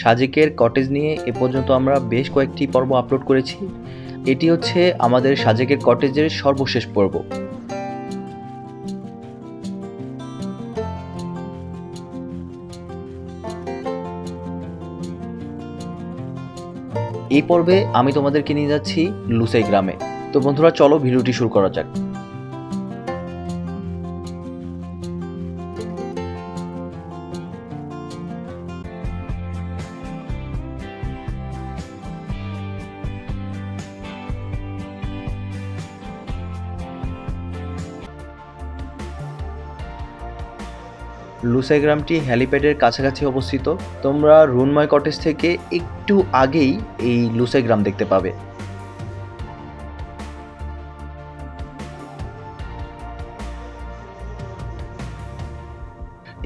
সাজেকের কটেজ নিয়ে এ পর্যন্ত আমরা বেশ কয়েকটি পর্ব আপলোড করেছি। এটি হচ্ছে আমাদের সাজেকের কটেজের সর্বশেষ পর্ব। এই পর্বে আমি তোমাদেরকে নিয়ে যাচ্ছি লুসাই গ্রামে। তো বন্ধুরা, চলো ভিডিওটি শুরু করা যাক। লুসাই গ্রামটি হ্যালিপ্যাডের কাছাকাছি অবস্থিত। তোমরা রুনময় কটেজ থেকে একটু আগেই এই লুসাই গ্রাম দেখতে পাবে।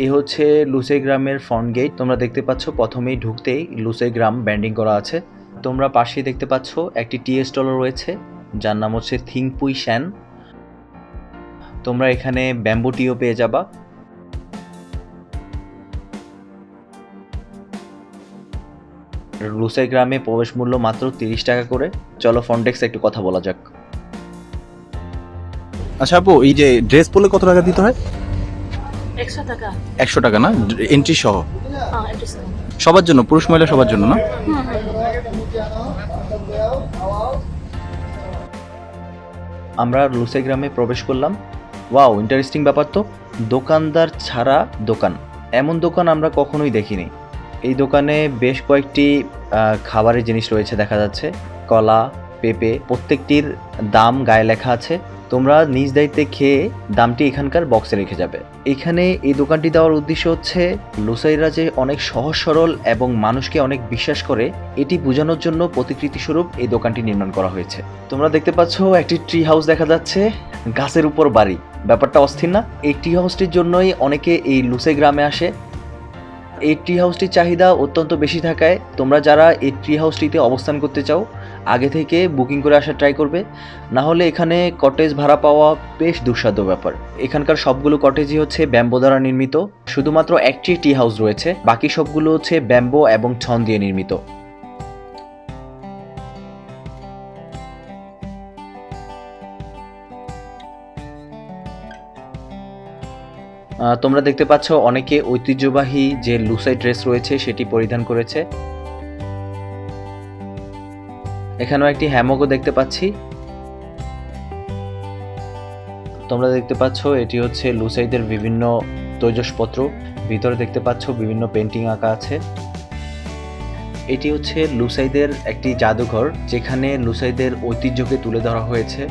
এ হচ্ছে লুসাই গ্রামের ফ্রন্ট গেট তোমরা দেখতে পাচ্ছ, প্রথমেই ঢুকতেই লুসাই গ্রাম ব্যান্ডিং করা আছে। তোমরা পাশেই দেখতে পাচ্ছ, একটি টি স্টলও রয়েছে, যার নাম হচ্ছে থিংপুই শ্যান তোমরা এখানে ব্যাম্বো টিও পেয়ে যাবা। লুসাই গ্রামে প্রবেশ মূল্য মাত্র তিরিশ টাকা করে। চলো ফন্টেক্স একটু কথা বলা যাক। আচ্ছা আপু এই যে ড্রেস পরলে কত টাকা দিতে হয়? একশো টাকা। একশো টাকা না? এন্ট্রি সহ? হ্যাঁ সব। সবার জন্য পুরুষ মহিলা সবার জন্য না। আমরা লুসাই গ্রামে প্রবেশ করলাম। ওয়াও ইন্টারেস্টিং ব্যাপার তো। দোকানদার ছাড়া দোকান। এমন দোকান আমরা কখনোই দেখিনি। এই দোকানে বেশ কয়েকটি খাবারের জিনিস রয়েছে দেখা যাচ্ছে। কলা, পেঁপে, প্রত্যেকটির দাম গায়ে লেখা আছে। তোমরা নিজ দায়িত্বে খেয়ে দামটি এখানকার বক্সে রেখে যাবে। এখানে এই দোকানটি দেওয়ার উদ্দেশ্য হচ্ছে, লুসাইরা যে অনেক সহজ, সরল এবং মানুষকে অনেক বিশ্বাস করে, এটি বোঝানোর জন্য প্রতিকৃতি স্বরূপ এই দোকানটি নির্মাণ করা হয়েছে। তোমরা দেখতে পাচ্ছ, একটি ট্রি হাউস দেখা যাচ্ছে, গাছের উপর বাড়ি। ব্যাপারটা অস্থির না। এই ট্রি হাউসটির জন্যই অনেকে এই লুসাই গ্রামে আসে। এই ট্রি হাউসটির চাহিদা অত্যন্ত বেশি থাকায় তোমরা যারা এই ট্রি হাউসটিতে অবস্থান করতে চাও, আগে থেকে বুকিং করে আসার ট্রাই করবে। না হলে এখানে কটেজ ভাড়া পাওয়া বেশ দুঃসাধ্য ব্যাপার। এখানকার সবগুলো কটেজই হচ্ছে ব্যাম্বো দ্বারা নির্মিত। শুধুমাত্র একটি টি হাউস রয়েছে। বাকি সবগুলো হচ্ছে ব্যাম্বো এবং ছন দিয়ে নির্মিত। তোমরা দেখতে পাচ্ছ অনেকে ঐতিহ্যবাহী যে লুসাই ড্রেস রয়েছে সেটি পরিধান করেছে। এখানেও একটি হ্যামকও দেখতে পাচ্ছি। তোমরা দেখতে পাচ্ছ এটি হচ্ছে লুসাইদের বিভিন্ন তৈজসপত্র। ভিতরে দেখতে পাচ্ছ বিভিন্ন পেন্টিং আঁকা আছে। এটি হচ্ছে লুসাইদের একটি জাদুঘর, যেখানে লুসাইদের ঐতিহ্যকে তুলে ধরা হয়েছে।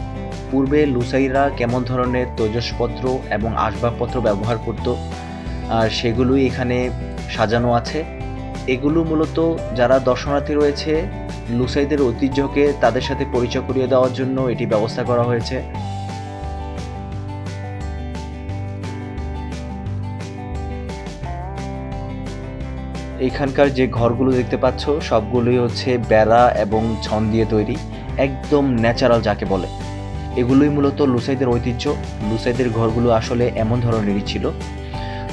পূর্বে লুসাইরা কেমন ধরনের তৈজসপত্র এবং আসবাবপত্র ব্যবহার করত, আর সেগুলোই এখানে সাজানো আছে। এগুলো মূলত যারা দর্শনার্থী রয়েছে, লুসাইদের ঐতিহ্যকে তাদের সাথে পরিচয় করিয়ে দেওয়ার জন্য এটি ব্যবস্থা করা হয়েছে। এখানকার যে ঘরগুলো দেখতে পাচ্ছ, সবগুলোই হচ্ছে বেড়া এবং ছন দিয়ে তৈরি, একদম ন্যাচারাল যাকে বলে। এগুলোই মূলত লুসাইদের ঐতিহ্য। লুসাইদের ঘরগুলো আসলে এমন ধরনেরই ছিল।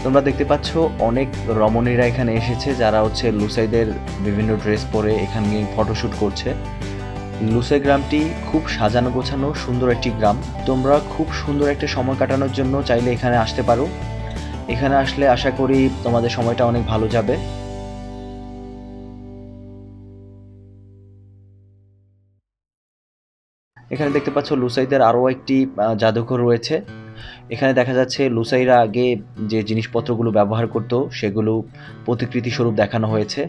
তোমরা দেখতে পাচ্ছ অনেক রমণীরা এখানে এসেছে, যারা হচ্ছে লুসাইদের বিভিন্ন ড্রেস পরে এখানে ফটোশ্যুট করছে। লুসাই গ্রামটি খুব সাজানো গোছানো সুন্দর একটি গ্রাম। তোমরা খুব সুন্দর একটা সময় কাটানোর জন্য চাইলে এখানে আসতে পারো। এখানে আসলে আশা করি তোমাদের সময়টা অনেক ভালো যাবে। এখানে দেখতে পাচ্ছ লুসাইদের আরও একটি জাদুঘর রয়েছে। এখানে দেখা যাচ্ছে লুসাইরা আগে যে জিনিসপত্রগুলো ব্যবহার করত, সেগুলো প্রতিকৃতি স্বরূপ দেখানো হয়েছে।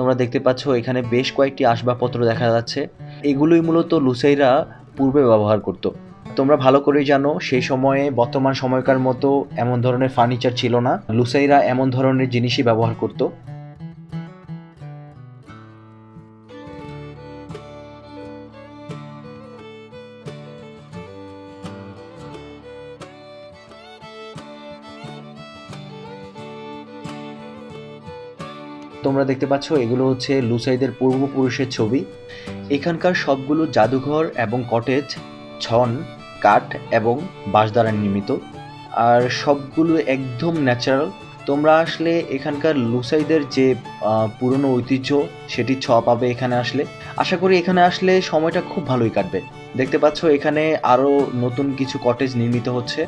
তোমরা দেখতে পাচ্ছ এখানে বেশ কয়েকটি আসবাবপত্র দেখা যাচ্ছে। এগুলোই মূলত লুসাইরা পূর্বে ব্যবহার করত। তোমরা ভালো করেই জানো, সেই সময়ে বর্তমান সময়কার মতো এমন ধরনের ফার্নিচার ছিল না। লুসাইরা এমন ধরনের জিনিসই ব্যবহার করত। তোমরা দেখতে পাচ্ছ, এগুলো হচ্ছে লুসাইদের পূর্বপুরুষের ছবি। এখানকার সবগুলো জাদুঘর এবং কটেজ ছন, কাঠ এবং বাঁশ দ্বারা নির্মিত। আর সবগুলো একদম ন্যাচারাল তোমরা আসলে এখানকার লুসাইদের যে পুরনো ঐতিহ্য, সেটি ছ পাবে এখানে আসলে। আশা করি এখানে আসলে সময়টা খুব ভালোই কাটবে। দেখতে পাচ্ছ, এখানে আরও নতুন কিছু কটেজ নির্মিত হচ্ছে।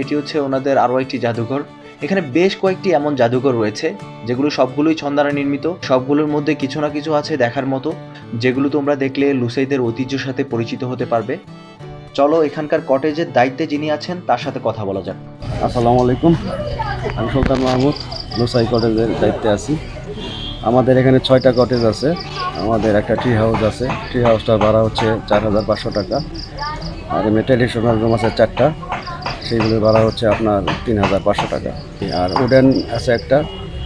এটি হচ্ছে ওনাদের আরও একটি জাদুঘর। এখানে বেশ কয়েকটি এমন জাদুঘর রয়েছে, যেগুলো সবগুলোই ছন্দারা নির্মিত। সবগুলোর মধ্যে কিছু না কিছু আছে দেখার মতো, যেগুলো তোমরা দেখলে লুসাইদের ঐতিহ্যের সাথে পরিচিত হতে পারবে। চলো এখানকার কটেজের দায়িত্বে যিনি আছেন, তার সাথে কথা বলা যাক। আসসালামু আলাইকুম। আমি সুলতান মাহমুদ, লোসাই কটেজের দায়িত্বে আছি। আমাদের এখানে ছয়টা কটেজ আছে। আমাদের একটা ট্রি হাউস আছে। ট্রি হাউসটার ভাড়া হচ্ছে চার হাজার পাঁচশো টাকা। আর এমনি ট্রেডিশনাল রুম আছে চারটা। সেইগুলোর ভাড়া হচ্ছে আপনার তিন হাজার পাঁচশো টাকা। আর উডেন আছে একটা,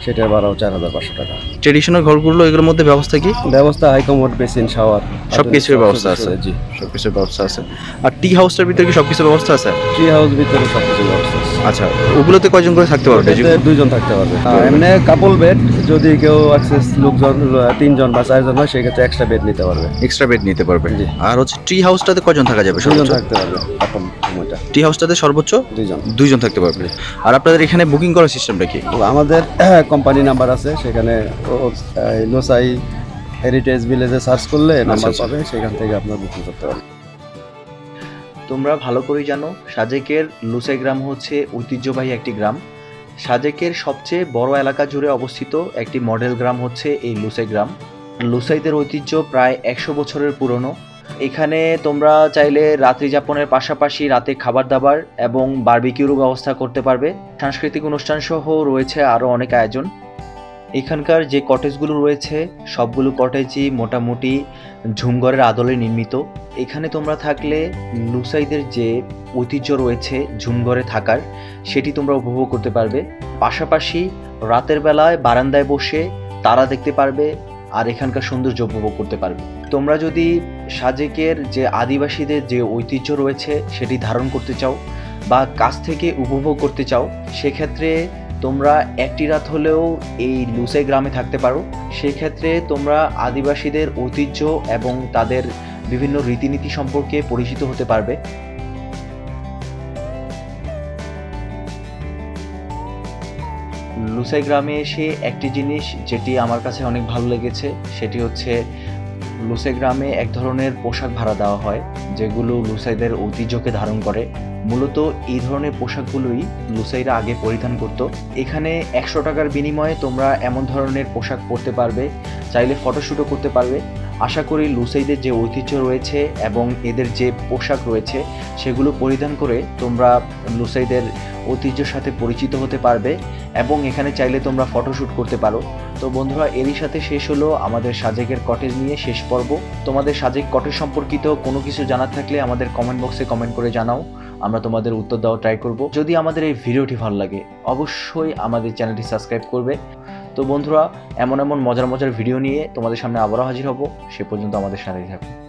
সেটার ভাড়াও চার হাজার পাঁচশো টাকা। ট্রেডিশনাল ঘরগুলো এগুলোর মধ্যে ব্যবস্থা কি? ব্যবস্থা হাইকমোড বেসিন শাওয়ার সব কিছুর ব্যবস্থা আছে? জি। সব কিছুর ব্যবস্থা আছে। আর টি হাউসটার ভিতরে কি সব কিছুর ব্যবস্থা আছে? টি হাউস ভিতরে সব কিছু ব্যবস্থা আছে। আচ্ছা ওগুলোতে কয়জন করে থাকতে পারবে? দুইজন থাকতে পারবে। এমনি কাপল বেড যদি কেউ অ্যাক্সেস লোকজন তিনজন বা চারজন হয় সেক্ষেত্রে এক্সট্রা বেড নিতে পারবে। এক্সট্রা বেড নিতে পারবে। জি। আর হচ্ছে ট্রি হাউসটাতে কয়জন থাকা যাবে? সর্বোচ্চ? থাকতে পারবে কাপল সময়টা। টি হাউসটাতে সর্বোচ্চ? দুইজন। দুইজন থাকতে পারবে। আর আপনাদের এখানে বুকিং করার সিস্টেমটা কি? আমাদের কোম্পানি নাম্বার আছে সেখানে ও- লোসাই হেরিটেজ ভিলেজে সার্চ করলে নাম্বার আচ্ছা। পাবে সেখান থেকে আপনার বুকিং করতে পারবেন। তোমরা ভালো করেই জানো সাজেকের লুসাই গ্রাম হচ্ছে ঐতিহ্যবাহী একটি গ্রাম। সাজেকের সবচেয়ে বড় এলাকা জুড়ে অবস্থিত একটি মডেল গ্রাম হচ্ছে এই লুসাই গ্রাম। লুসাইদের ঐতিহ্য প্রায় একশো বছরের পুরনো। এখানে তোমরা চাইলে রাত্রি যাপনের পাশাপাশি রাতে খাবার দাবার এবং বারবিকিউরও ব্যবস্থা করতে পারবে। সাংস্কৃতিক অনুষ্ঠান সহ রয়েছে আরও অনেক আয়োজন। এখানকার যে কটেজগুলো রয়েছে, সবগুলো কটেজই মোটামুটি ঝুমঘরের আদলে নির্মিত। এখানে তোমরা থাকলে লুসাইদের যে ঐতিহ্য রয়েছে ঝুমঘরে থাকার, সেটি তোমরা উপভোগ করতে পারবে। পাশাপাশি রাতের বেলায় বারান্দায় বসে তারা দেখতে পারবে আর এখানকার সৌন্দর্য উপভোগ করতে পারবে। তোমরা যদি সাজেকের যে আদিবাসীদের যে ঐতিহ্য রয়েছে, সেটি ধারণ করতে চাও বা কাছ থেকে উপভোগ করতে চাও, সেক্ষেত্রে তোমরা একটি রাত হলেও এই লুসাই গ্রামে থাকতে পারো। সেক্ষেত্রে তোমরা আদিবাসীদের ঐতিহ্য এবং তাদের বিভিন্ন রীতিনীতি সম্পর্কে পরিচিত হতে পারবে। লুসাই গ্রামে এসে একটি জিনিস যেটি আমার কাছে অনেক ভালো লেগেছে, সেটি হচ্ছে লুসাই গ্রামে এক ধরনের পোশাক ভাড়া দেওয়া হয়, যেগুলো লুসাইদের ঐতিহ্যকে ধারণ করে। মূলত এই ধরনের পোশাকগুলোই লুসাইরা আগে পরিধান করত। এখানে একশো টাকার বিনিময়ে তোমরা এমন ধরনের পোশাক পরতে পারবে, চাইলে ফটোশ্যুটও করতে পারবে। আশা করি লুসাইদের যে ঐতিহ্য রয়েছে এবং এদের যে পোশাক রয়েছে, সেগুলো পরিধান করে তোমরা লুসাইদের ঐতিহ্যের সাথে পরিচিত হতে পারবে এবং এখানে চাইলে তোমরা ফটোশ্যুট করতে পারো। তো বন্ধুরা, এরই সাথে শেষ হলো আমাদের সাজেকের কটেজ নিয়ে শেষ পর্ব। তোমাদের সাজেক কটেজ সম্পর্কিত কোনো কিছু জানার থাকলে আমাদের কমেন্ট বক্সে কমেন্ট করে জানাও। আমরা তোমাদের উত্তর দেওয়া ট্রাই করব। যদি আমাদের এই ভিডিওটি ভালো লাগে, অবশ্যই আমাদের চ্যানেলটি সাবস্ক্রাইব করবে। তো বন্ধুরা, এমন এমন মজার মজার ভিডিও নিয়ে তোমাদের সামনে আবারও হাজির হব। সে পর্যন্ত আমাদের সাথেই থাকুন